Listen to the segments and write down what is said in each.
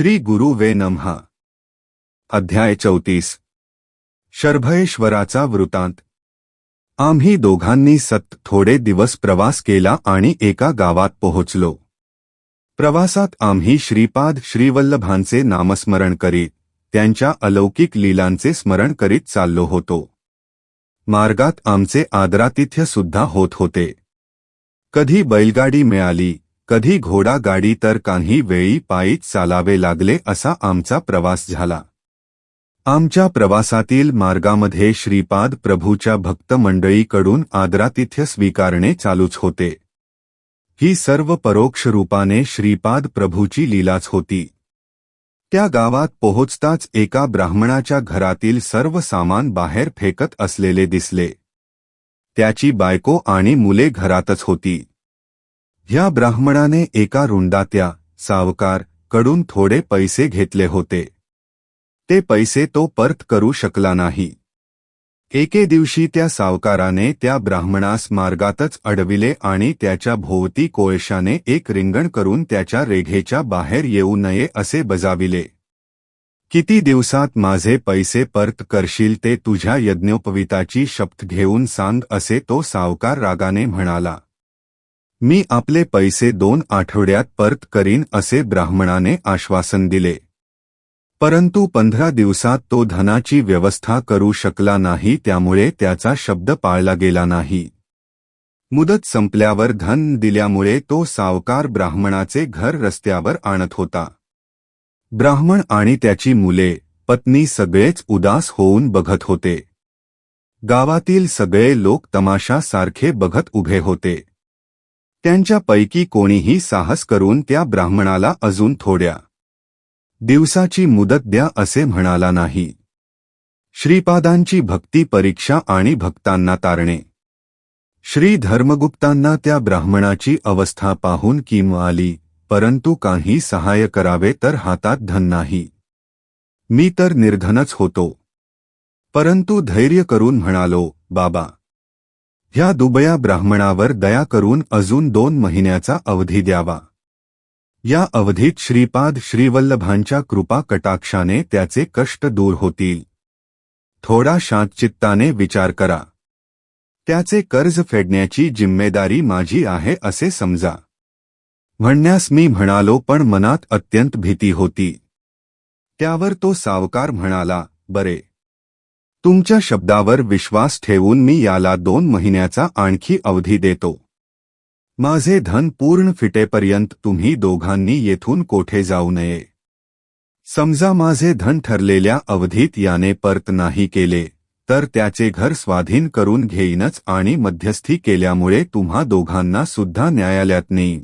श्री गुरु वे नमहा अध्याय चौतीस. शर्भयेश्वराचा वृतांत. आम्ही दोघांनी सत थोडे दिवस प्रवास केला आणि एका गावात पोहोचलो. प्रवासात आम्ही श्रीपाद श्रीवल्लभांचे नामस्मरण करीत त्यांच्या अलौकिक लीलांचे स्मरण करीत चाललो होतो. मार्गात आमचे आदरातिथ्य सुद्धा होत होते. कधी बैलगाडी मिळाली कधी घोडागाडी तर काही वेळी पायीच चालावे लागले असा आमचा प्रवास झाला. आमच्या प्रवासातील मार्गामध्ये श्रीपाद प्रभूच्या भक्त मंडळीकडून आदरातिथ्य स्वीकारणे चालूच होते. ही सर्व परोक्ष रूपाने श्रीपाद प्रभूची लीलाच होती. त्या गावात पोहोचताच एका ब्राह्मणाच्या घरातील सर्व सामान बाहेर फेकत असलेले दिसले. त्याची बायको आणि मुले घरातच होती. ह्या ब्राह्मणाने एका रुंदात्या सावकारकडून थोडे पैसे घेतले होते. ते पैसे तो परत करू शकला नाही. एके दिवशी त्या सावकाराने त्या ब्राह्मणास मार्गातच अडविले आणि त्याच्या भोवती कोळशाने एक रिंगण करून त्याच्या रेघेच्या बाहेर येऊ नये असे बजाविले. किती दिवसात माझे पैसे परत करशील ते तुझ्या यज्ञोपविताची शपथ घेऊन सांग असे तो सावकार रागाने म्हणाला. मी आपले पैसे दोन आठवड्यात परत करीन असे ब्राह्मणाने आश्वासन दिले. परंतु पंधरा दिवसात तो धनाची व्यवस्था करू शकला नाही त्यामुळे त्याचा शब्द पाळला गेला नाही. मुदत संपल्यावर धन दिल्यामुळे तो सावकार ब्राह्मणाचे घर रस्त्यावर आणत होता. ब्राह्मण आणि त्याची मुले पत्नी सगळेच उदास होऊन बघत होते. गावातील सगळे लोक तमाशासारखे बघत उभे होते. त्यांच्यापैकी कोणीही साहस करून त्या ब्राह्मणाला अजून थोड्या दिवसाची मुदत द्या असे म्हणाला नाही. श्रीपादांची भक्ती परीक्षा आणि भक्तांना तारणे. श्री धर्मगुप्तांना त्या ब्राह्मणाची अवस्था पाहून किम आली परंतु काही सहाय्य करावे तर हातात धन नाही. मी तर निर्धनच होतो. परंतु धैर्य करून म्हणालो बाबा ह्या दुबया ब्राह्मणावर दया करून अजून दोन महिन्याचा अवधी द्यावा. या अवधीत श्रीपाद श्रीवल्लभांच्या कृपा कटाक्षाने त्याचे कष्ट दूर होतील. थोडा शांतचित्ताने विचार करा. त्याचे कर्ज फेडण्याची जिम्मेदारी माझी आहे असे समजा. म्हणण्यास मी म्हणालो पण मनात अत्यंत भीती होती. त्यावर तो सावकार म्हणाला बरे तुमच्या शब्दावर विश्वास ठेवून मी याला दोन महिन्याचा आणखी अवधी देतो. माझे धन पूर्ण फिटेपर्यंत तुम्ही दोघांनी येथून कोठे जाऊ नये. समजा माझे धन ठरलेल्या अवधीत याने परत नाही केले तर त्याचे घर स्वाधीन करून घेईनच आणि मध्यस्थी केल्यामुळे तुम्हा दोघांना सुद्धा न्यायालयात नेईन.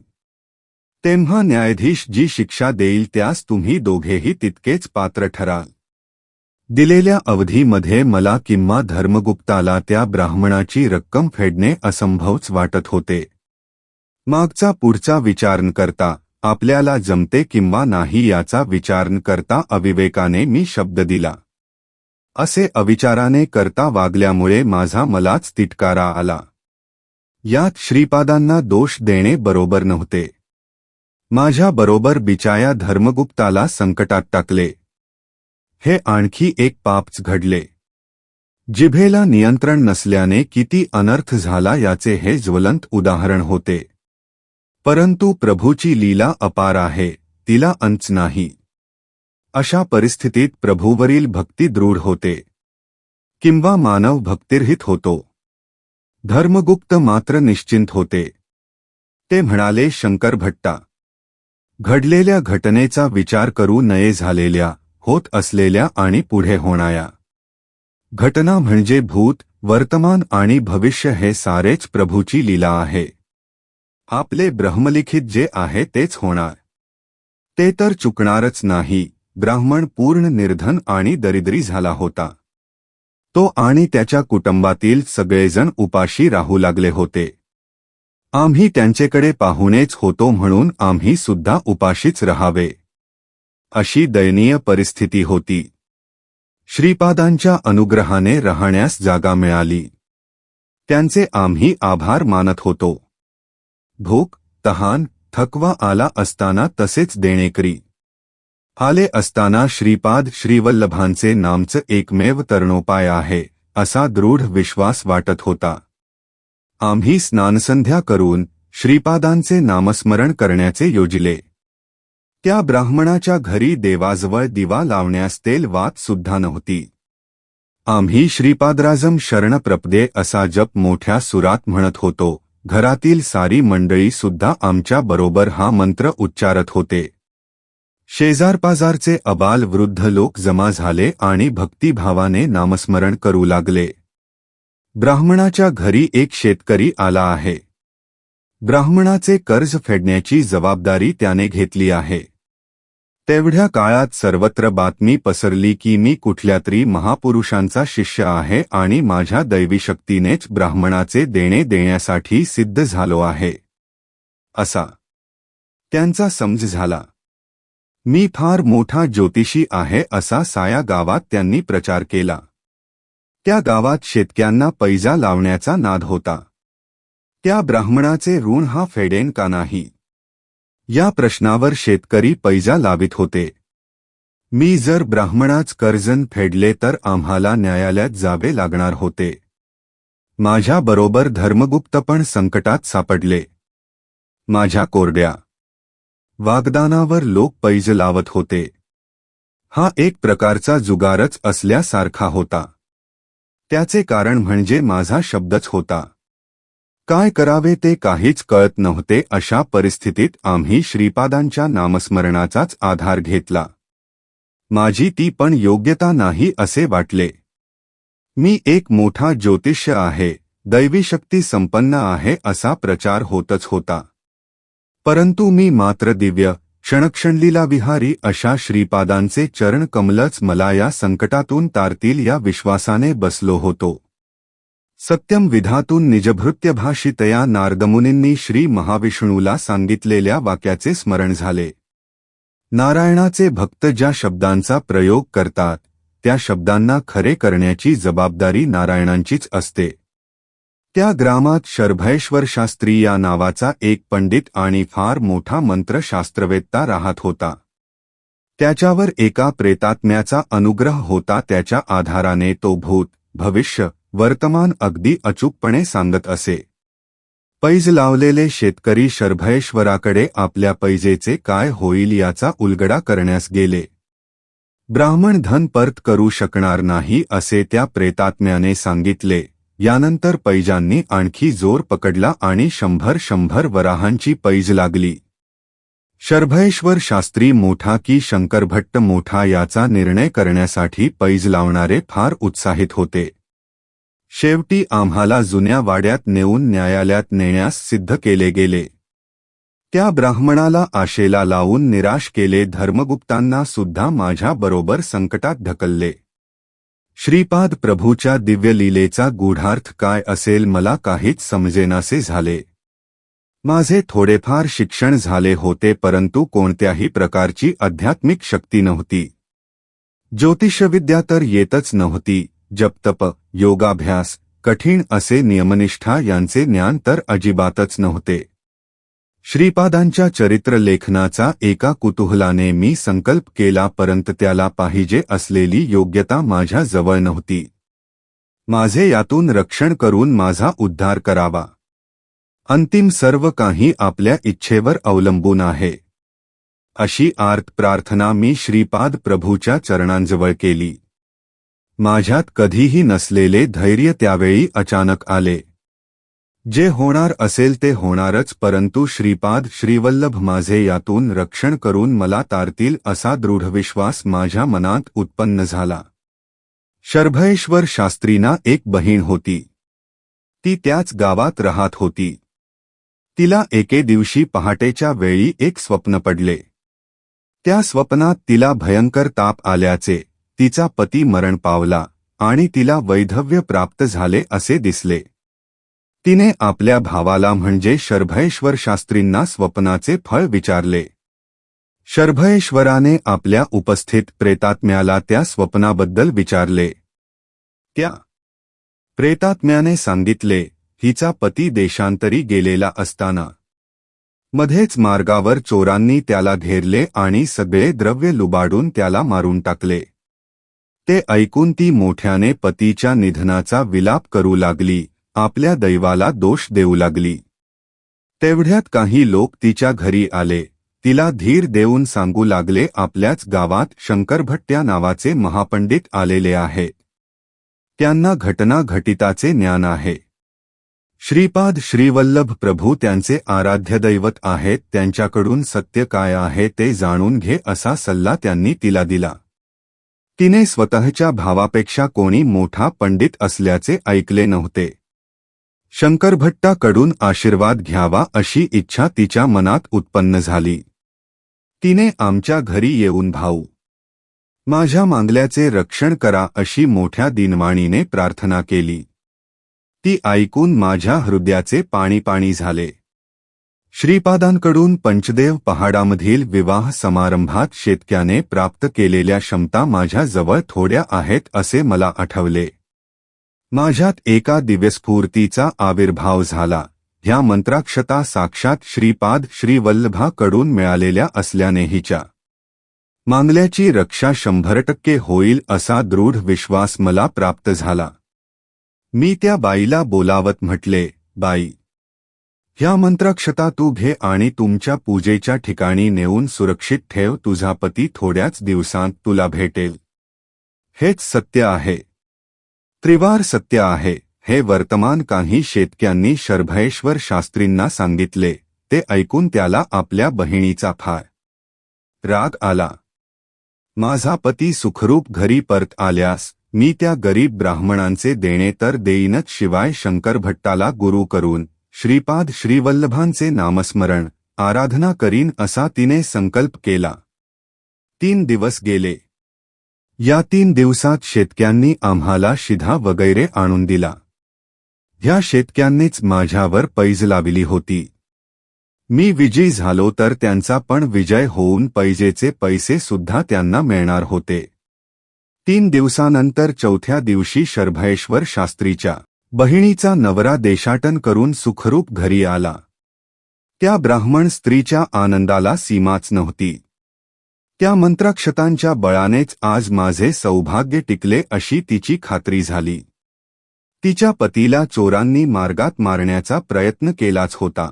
तेव्हा न्यायाधीश जी शिक्षा देईल त्यास तुम्ही दोघेही तितकेच पात्र ठराल. दिलेल्या अवधीमध्ये मला किंवा धर्मगुप्ताला त्या ब्राह्मणाची रक्कम फेडणे असंभवच वाटत होते. मागचा पुढचा विचार न करता आपल्याला जमते किंवा नाही याचा विचार न करता अविवेकाने मी शब्द दिला. असे अविचाराने करता वागल्यामुळे माझा मलाच तिटकारा आला. यात श्रीपादांना दोष देणे बरोबर नव्हते. माझ्या बरोबर बिचाया धर्मगुप्ताला संकटात टाकले. हे आणखी एक पापच घडले. जिभेला नियंत्रण नसल्याने किती अनर्थ झाला याचे हे ज्वलंत उदाहरण होते. परंतु प्रभूची लीला अपार आहे तिला अंच नाही. अशा परिस्थितीत प्रभूवरील भक्ती दृढ होते. किंवा मानव भक्तिरहित होतो. धर्मगुप्त मात्र निश्चिंत होते. ते म्हणाले शंकर भट्टा घडलेल्या घटनेचा विचार करू नये झालेल्या होत असलेल्या आणि पुढे होणाऱ्या घटना म्हणजे भूत वर्तमान आणि भविष्य हे सारेच प्रभूची लीला आहे. आपले ब्रह्मलिखित जे आहे तेच होणार. ते तर चुकणारच नाही ब्राह्मण पूर्ण निर्धन आणि दरिद्री झाला होता. तो आणि त्याच्या कुटुंबातील सगळेजण उपाशी राहू लागले होते. आम्ही त्यांचेकडे पाहुणेच होतो म्हणून आम्ही सुद्धा उपाशीच रहावे. अशी दयनीय परिस्थिती होती. श्रीपादांच्या अनुग्रहाने राहण्यास जागा मिळाली. त्यांचे आम्ही आभार मानत होतो. भूक तहान थकवा आला असताना तसेच देणेकरी. आले असताना श्रीपाद श्रीवल्लभांचे नामचं एकमेव तरणोपाय आहे असा दृढ विश्वास वाटत होता. आम्ही स्नानसंध्या करून श्रीपादांचे नामस्मरण करण्याचे योजिले. त्या ब्राह्मणाच्या घरी देवाजवळ दिवा लावण्यास तेल वात सुद्धा नव्हती. आम्ही श्रीपादराजम शरण प्रपदे असा जप मोठ्या सुरात म्हणत होतो घरातील सारी मंडळी सुद्धा आमच्या बरोबर हा मंत्र उच्चारत होते. शेजारपाजारचे अबाल वृद्ध लोक जमा झाले आणि भक्तिभावाने नामस्मरण करू लागले. ब्राह्मणाच्या घरी एक शेतकरी आला आहे. ब्राह्मणाचे कर्ज फेडण्याची जबाबदारी त्याने घेतली आहे. तेवढ्या काळात सर्वत्र बातमी पसरली की मी कुठल्या तरी महापुरुषांचा शिष्य आहे आणि माझ्या दैवीशक्तीनेच ब्राह्मणाचे देणे देण्यासाठी सिद्ध झालो आहे. असा. त्यांचा समज झाला. मी फार मोठा ज्योतिषी आहे असा साया गावात त्यांनी प्रचार केला. त्या गावात शेतक्यांना पैजा लावण्याचा नाद होता. त्या ब्राह्मणाचे ऋण हा फेडेन का नाही? या प्रश्नावर शेतकरी पैजा लावित होते. मी जर ब्राह्मणाच कर्जन फेडले तर आम्हाला न्यायालयात जावे लागणार होते. माझ्याबरोबर धर्मगुप्त पण संकटात सापडले. माझ्या कोरड्या वागदानावर लोक पैज लावत होते. हा एक प्रकारचा जुगारच असल्यासारखा होता. त्याचे कारण म्हणजे माझा शब्दच होता. काय करावे ते काहीच कळत नव्हते अशा परिस्थितीत आम्ही श्रीपादांच्या नामस्मरणाचाच आधार घेतला. माझी ती पण योग्यता नाही असे वाटले. मी एक मोठा ज्योतिष्य आहे दैवी शक्ती संपन्न आहे असा प्रचार होतच होता. परंतु मी मात्र दिव्य क्षणक्षणलीला विहारी अशा श्रीपादांचे चरण कमलच मला या संकटातून तारतील या विश्वासाने बसलो होतो. सत्यम विधातून निजभृत्यभाषितया नारदमुनींनी श्री महाविष्णूला सांगितलेल्या वाक्याचे स्मरण झाले. नारायणाचे भक्त ज्या शब्दांचा प्रयोग करतात त्या शब्दांना खरे करण्याची जबाबदारी नारायणांचीच असते. त्या ग्रामात शर्भेश्वर शास्त्री या नावाचा एक पंडित आणि फार मोठा मंत्रशास्त्रवेत्ता राहत होता. त्याच्यावर एका प्रेतात्म्याचा अनुग्रह होता त्याच्या आधाराने तो भूत भविष्य वर्तमान अगदी अचूकपणे सांगत असे. पैज लावलेले शेतकरी शर्भेश्वराकडे आपल्या पैजेचे काय होईल याचा उलगडा करण्यास गेले. ब्राह्मण धन परत करू शकणार नाही असे त्या प्रेतात्म्याने सांगितले. यानंतर पैजांनी आणखी जोर पकडला आणि शंभर शंभर वराहांची पैज लागली. शर्भेश्वर शास्त्री मोठा की शंकरभट्ट मोठा याचा निर्णय करण्यासाठी पैज लावणारे फार उत्साहित होते. शेवटी आम्हाला जुन्या वाड्यात नेऊन न्यायालयात नेण्यास सिद्ध केले गेले. त्या ब्राह्मणाला आशेला लावून निराश केले धर्मगुप्तांना सुद्धा माझ्याबरोबर संकटात ढकलले. श्रीपाद प्रभूच्या दिव्यलीलेचा गूढार्थ काय असेल मला काहीच समजेनासे झाले. माझे थोडेफार शिक्षण झाले होते परंतु कोणत्याही प्रकारची आध्यात्मिक शक्ती नव्हती. ज्योतिषविद्या तर येतच नव्हती. जपतप योगाभ्यास कठीण असे नियमनिष्ठा यांचे ज्ञान तर अजिबातच नव्हते. श्रीपादांच्या चरित्र लेखनाचा एका कुतूहलाने मी संकल्प केला परंतु त्याला पाहिजे असलेली योग्यता माझ्या जवळ नव्हती. माझे यातून रक्षण करून माझा उद्धार करावा. अंतिम सर्व काही आपल्या इच्छेवर अवलंबून आहे. अशी आर्त प्रार्थना मी श्रीपाद प्रभूच्या चरणांजवळ केली. माझ्यात कधीही नसलेले धैर्य त्यावेळी अचानक आले. जे होणार असेल ते होणारच परंतु श्रीपाद श्रीवल्लभ माझे यातून रक्षण करून मला तारतील असा दृढविश्वास माझ्या मनात उत्पन्न झाला. शर्भेश्वर शास्त्रीना एक बहीण होती. ती त्याच गावात राहत होती. तिला एके दिवशी पहाटेच्या वेळी एक स्वप्न पडले. त्या स्वप्नात तिला भयंकर ताप आल्याचे तिचा पती मरण पावला आणि तिला वैधव्य प्राप्त झाले असे दिसले. तिने आपल्या भावाला म्हणजे शर्भेश्वर शास्त्रींना स्वप्नाचे फळ विचारले. शर्भेश्वराने आपल्या उपस्थित प्रेतात्म्याला त्या स्वप्नाबद्दल विचारले. त्या प्रेतात्म्याने सांगितले हिचा पती देशांतरी गेलेला असताना. मध्येच मार्गावर चोरांनी त्याला घेरले आणि सगळे द्रव्य लुबाडून त्याला मारून टाकले. ते ऐकून ती मोठ्याने पतीच्या निधनाचा विलाप करू लागली आपल्या दैवाला दोष देऊ लागली. तेवढ्यात काही लोक तिच्या घरी आले तिला धीर देऊन सांगू लागले आपल्याच गावात शंकरभट्ट्या नावाचे महापंडित आलेले आहे. त्यांना घटना घटिताचे ज्ञान आहे. श्रीपाद श्रीवल्लभ प्रभू त्यांचे आराध्यदैवत आहेत त्यांच्याकडून सत्य काय आहे ते जाणून घे असा सल्ला त्यांनी तिला दिला. तिने स्वतःच्या भावापेक्षा कोणी मोठा पंडित असल्याचे ऐकले नव्हते. शंकरभट्टाकडून आशीर्वाद घ्यावा अशी इच्छा तिच्या मनात उत्पन्न झाली. तिने आमच्या घरी येऊन भाऊ माझ्या मांगल्याचे रक्षण करा अशी मोठ्या दिनवाणीने प्रार्थना केली. ती ऐकून माझ्या हृदयाचे पाणी पाणी झाले. श्रीपादांकडून पंचदेव पहाडामधील विवाह समारंभात शेतक्याने प्राप्त केलेल्या क्षमता माझ्याजवळ थोड्या आहेत असे मला आठवले. माझ्यात एका दिव्यस्फूर्तीचा आविर्भाव झाला. ह्या मंत्राक्षता साक्षात श्रीपाद श्रीवल्लभाकडून मिळालेल्या असल्यानेहीच्या. मांगल्याची रक्षा शंभर टक्के होईल असा दृढ विश्वास मला प्राप्त झाला. मी त्या बाईला बोलावत म्हटले बाई ह्या मंत्राक्षता तू घे आणि तुमच्या पूजेच्या ठिकाणी नेऊन सुरक्षित ठेव तुझा पती थोड्याच दिवसांत तुला भेटेल. हेच सत्य आहे. त्रिवार सत्य आहे. हे वर्तमान काही शेतक्यांनी शर्भयेश्वर शास्त्रींना सांगितले. ते ऐकून त्याला आपल्या बहिणीचा फार राग आला. माझा पती सुखरूप घरी परत आल्यास मी त्या गरीब ब्राह्मणांचे देणे तर देईनच शिवाय शंकर भट्टाला गुरु करून श्रीपाद श्रीवल्लभांचे नामस्मरण आराधना करीन असा तिने संकल्प केला. तीन दिवस गेले. या तीन दिवसात शेतक्यांनी आम्हाला शिधा वगैरे आणून दिला. ह्या शेतक्यांनीच माझ्यावर पैज लाविली होती. मी विजयी झालो तर त्यांचा पण विजय होऊन पैजेचे पैसे सुद्धा त्यांना मिळणार होते. तीन दिवसानंतर चौथ्या दिवशी शर्भयेश्वर शास्त्रीच्या बहिणीचा नवरा देशाटन करून सुखरूप घरी आला. त्या ब्राह्मण स्त्रीच्या आनंदाला सीमाच नव्हती. त्या मंत्राक्षतांच्या बळानेच आज माझे सौभाग्य टिकले अशी तिची खात्री झाली. तिच्या पतीला चोरांनी मार्गात मारण्याचा प्रयत्न केलाच होता.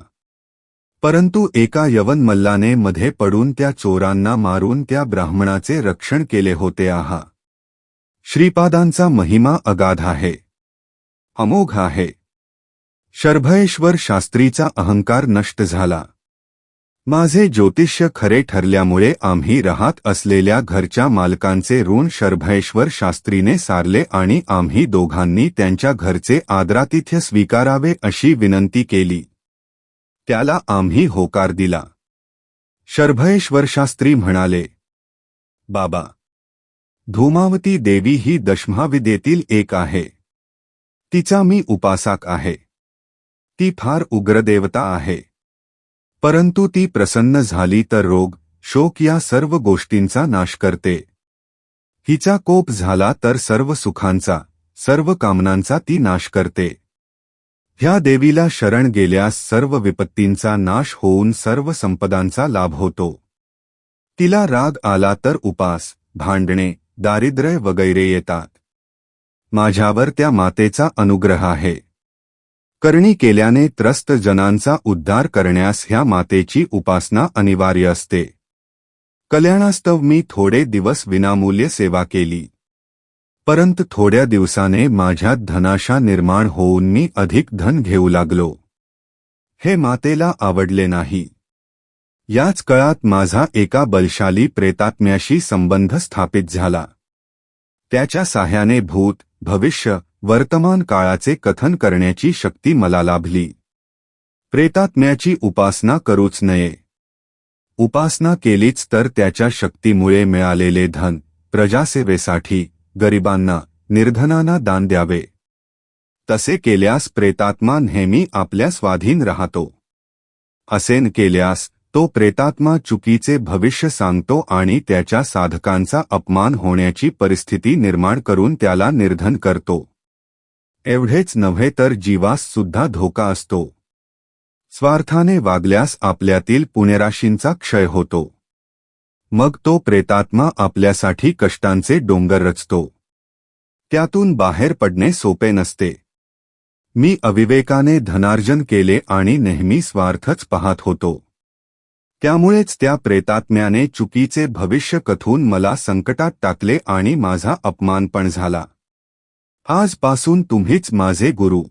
परंतु एका यवन मल्लाने मध्ये पडून त्या चोरांना मारून त्या ब्राह्मणाचे रक्षण केले होते. आहा. श्रीपादांचा महिमा अगाध आहे. अमोघ आहे. शर्भयेश्वर शास्त्रीचा अहंकार नष्ट झाला. माझे ज्योतिष्य खरे ठरल्यामुळे आम्ही राहत असलेल्या घरच्या मालकांचे ऋण शर्भेश्वर शास्त्रीने सारले आणि आम्ही दोघांनी त्यांच्या घरचे आदरातिथ्य स्वीकारावे अशी विनंती केली. त्याला आम्ही होकार दिला. शर्भयेश्वर शास्त्री म्हणाले बाबा धूमावती देवी ही दशमहाविद्येतील एक आहे. तिचा मी उपासक आहे. ती फार उग्र देवता आहे. परंतु ती प्रसन्न झाली तर रोग शोक या सर्व गोष्टींचा नाश करते. हिचा कोप झाला तर सर्व सुखांचा सर्व कामनांचा ती नाश करते. ह्या देवीला शरण गेल्यास सर्व विपत्तींचा नाश होऊन सर्व संपदांचा लाभ होतो. तिला राग आला तर उपास भांडणे दारिद्र्य वगैरे येतात. माझ्यावर त्या मातेचा अनुग्रह आहे. करणी केल्याने त्रस्त जनांचा उद्धार करण्यास ह्या मातेची उपासना अनिवार्य असते. कल्याणास्तव मी थोडे दिवस विनामूल्य सेवा केली. परंतु थोड्या दिवसाने माझ्यात धनाशा निर्माण होऊन मी अधिक धन घेऊ लागलो. हे मातेला आवडले नाही. याच काळात माझा एका बलशाली प्रेतात्म्याशी संबंध स्थापित झाला. त्याच्या साह्याने भूत भविष्य वर्तमान काळाचे कथन करण्याची शक्ती मला लाभली. प्रेतात्म्याची उपासना करूच नये. उपासना केलीच तर त्याच्या शक्तीमुळे मिळालेले धन प्रजासेवेसाठी गरिबांना निर्धनांना दान द्यावे. तसे केल्यास प्रेतात्मा नेहमी आपल्या स्वाधीन राहतो. असेन केल्यास तो प्रेतात्मा चुकीचे भविष्य सांगतो आणि त्याच्या साधकांचा अपमान होण्याची परिस्थिती निर्माण करून त्याला निर्धन करतो. एवढेच नव्हे तर जीवास सुद्धा धोका असतो. स्वार्थाने वागल्यास आपल्यातील पुणेराशींचा क्षय होतो. मग तो प्रेतात्मा आपल्यासाठी कष्टांचे डोंगर रचतो. त्यातून बाहेर पडणे सोपे नसते. मी अविवेकाने धनार्जन केले आणि नेहमी स्वार्थच पाहत होतो. त्यामुळेच त्या प्रेतात्म्याने चुकीचे भविष्य कथून मला संकटात टाकले आणि माझा अपमान पण झाला. आजपासून तुम्हीच माझे गुरु.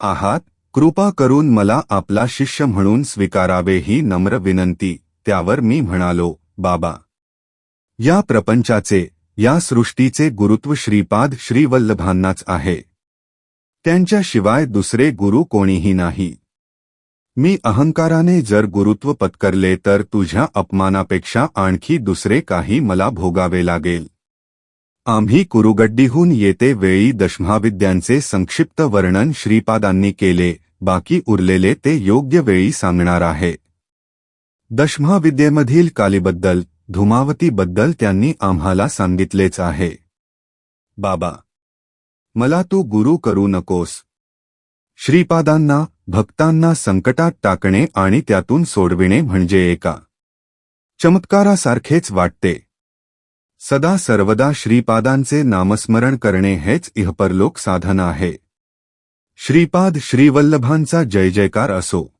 आहात कृपा करून मला आपला शिष्य म्हणून स्वीकारावे ही नम्र विनंती त्यावर मी म्हणालो बाबा. या प्रपंचाचे या सृष्टीचे गुरुत्व श्रीपाद श्रीवल्लभांनाच आहे. त्यांच्याशिवाय दुसरे गुरु कोणीही नाही. मी अहंकाराने जर गुरुत्व पत्करले तर तुझ्या अपमानापेक्षा आणखी दुसरे काही मला भोगावे लागेल. आम्ही कुरुगड्डीहून येते वेळी दशमहाविद्यांचे संक्षिप्त वर्णन श्रीपादांनी केले बाकी उरलेले ते योग्य वेळी सांगणार आहे. दशमहाविद्येमधील कालीबद्दल धुमावतीबद्दल त्यांनी आम्हाला सांगितलेच आहे. बाबा! मला तू गुरु करू नकोस. श्रीपादांना भक्तांना संकटात टाकणे आणि त्यातून सोडविणे म्हणजे एका चमत्कारासारखेच वाटते. सदा सर्वदा श्रीपादांचे नामस्मरण करणे हेच इहपरलोक साधन आहे. श्रीपाद श्रीवल्लभांचा जय जयकार असो.